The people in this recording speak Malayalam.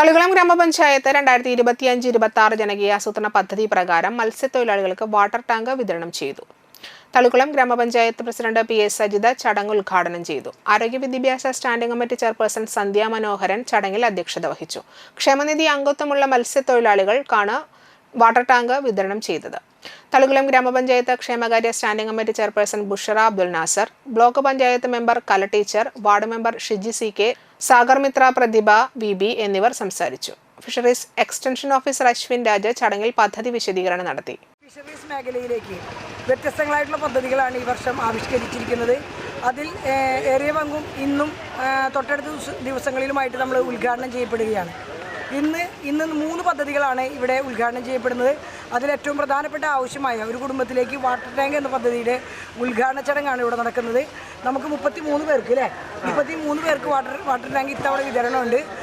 തളികുളം ഗ്രാമപഞ്ചായത്ത് രണ്ടായിരത്തി ഇരുപത്തി അഞ്ച് ഇരുപത്തി ആറ് ജനകീയ ആസൂത്രണ പദ്ധതി പ്രകാരം മത്സ്യത്തൊഴിലാളികൾക്ക് വാട്ടർ ടാങ്ക് വിതരണം ചെയ്തു. തളികുളം ഗ്രാമപഞ്ചായത്ത് പ്രസിഡന്റ് പി എസ് സജിത ചടങ്ങ് ഉദ്ഘാടനം ചെയ്തു. ആരോഗ്യ വിദ്യാഭ്യാസ standing committee chairperson Sandhya Manoharan ചടങ്ങിൽ അധ്യക്ഷത വഹിച്ചു. ക്ഷേമനിധി അംഗത്വമുള്ള മത്സ്യത്തൊഴിലാളികൾക്കാണ് വാട്ടർ ടാങ്ക് വിതരണം ചെയ്തത്. തളികുളം ഗ്രാമപഞ്ചായത്ത് ക്ഷേമകാര്യ standing committee chairperson Bushara Abdul Nasar block panchayat member Kala teacher ward member Shiji C K Sagar Mitra Prathibha V B എന്നിവർ സംസാരിച്ചു. Fisheries extension officer Ashwin Raja ചടങ്ങിൽ പദ്ധതി വിശദീകരണം നടത്തി. ഫിഷറീസ് മേഖലയിലേക്ക് വ്യത്യസ്തങ്ങളായിട്ടുള്ള പദ്ധതികളാണ് ഈ വർഷം ആവിഷ്കരിച്ചിരിക്കുന്നത്. അതിൽ ഏറിയ പങ്കും ഇന്നും തൊട്ടടുത്ത ദിവസ- ദിവസങ്ങളിലുമായിട്ട് നമ്മൾ ഉദ്ഘാടനം ചെയ്യപ്പെടുകയാണ്. ഇന്ന് ഇന്ന് മൂന്ന് പദ്ധതികളാണ് ഇവിടെ ഉദ്ഘാടനം ചെയ്യപ്പെടുന്നത്. അതിലേറ്റവും പ്രധാനപ്പെട്ട ആവശ്യമായ ഒരു കുടുംബത്തിലേക്ക് വാട്ടർ ടാങ്ക് എന്ന പദ്ധതിയുടെ ഉദ്ഘാടന ചടങ്ങാണ് ഇവിടെ നടക്കുന്നത്. നമുക്ക് മുപ്പത്തി മൂന്ന് പേർക്ക് അല്ലേ മുപ്പത്തി പേർക്ക് വാട്ടർ വാട്ടർ ടാങ്ക് ഇത്തവണ വിതരണമുണ്ട്.